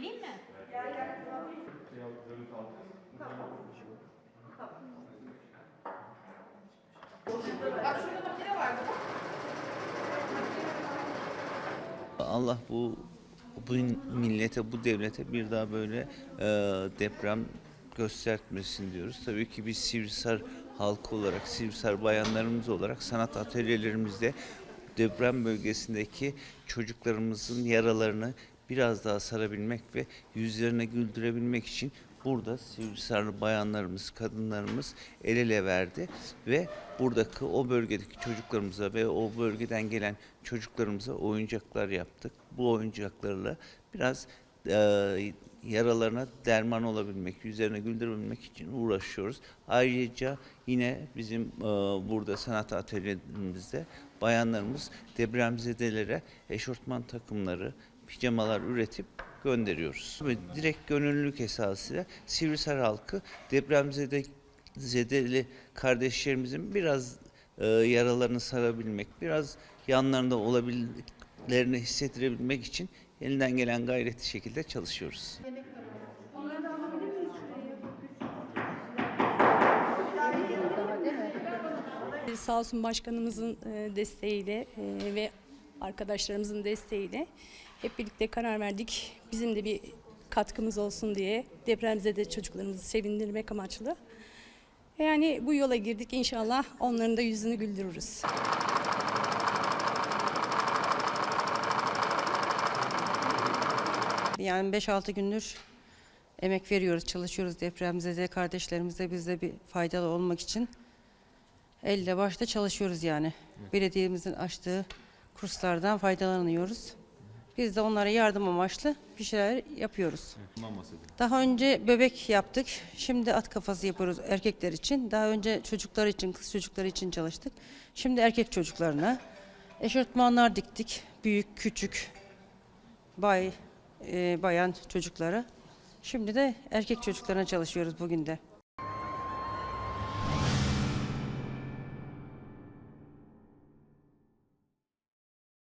Geleyim mi? Allah bu bu millete, bu devlete bir daha böyle e, deprem göstermesin diyoruz. Tabii ki biz Sivrisar halkı olarak, Sivrisar bayanlarımız olarak sanat atölyelerimizde deprem bölgesindeki çocuklarımızın yaralarını biraz daha sarabilmek ve yüzlerine güldürebilmek için burada Sivrisarlı bayanlarımız, kadınlarımız el ele verdi ve buradaki o bölgedeki çocuklarımıza ve o bölgeden gelen çocuklarımıza oyuncaklar yaptık. Bu oyuncaklarla biraz e, yaralarına derman olabilmek, yüzlerine güldürebilmek için uğraşıyoruz. Ayrıca yine bizim e, burada sanat atölyelerimizde bayanlarımız depremzedelere eşortman takımları, pijamalar üretip gönderiyoruz. Ve direkt gönüllülük esasıyla Sivrisar halkı depremzede zedeli kardeşlerimizin biraz e, yaralarını sarabilmek, biraz yanlarında olabildiklerini hissettirebilmek için elinden gelen gayretli şekilde çalışıyoruz. Sağ olsun başkanımızın e, desteğiyle e, ve arkadaşlarımızın desteğiyle hep birlikte karar verdik. Bizim de bir katkımız olsun diye depremzede çocuklarımızı sevindirmek amaçlı. Yani bu yola girdik inşallah onların da yüzünü güldürürüz. Yani 5-6 gündür emek veriyoruz, çalışıyoruz depremzede kardeşlerimize biz de bir faydalı olmak için. Elle başta çalışıyoruz yani. Belediyemizin açtığı kurslardan faydalanıyoruz. Biz de onlara yardım amaçlı bir şeyler yapıyoruz. Daha önce bebek yaptık. Şimdi at kafası yapıyoruz erkekler için. Daha önce çocuklar için, kız çocukları için çalıştık. Şimdi erkek çocuklarına eşortmanlar diktik. Büyük, küçük, bay, e, bayan çocuklara. Şimdi de erkek çocuklarına çalışıyoruz bugün de.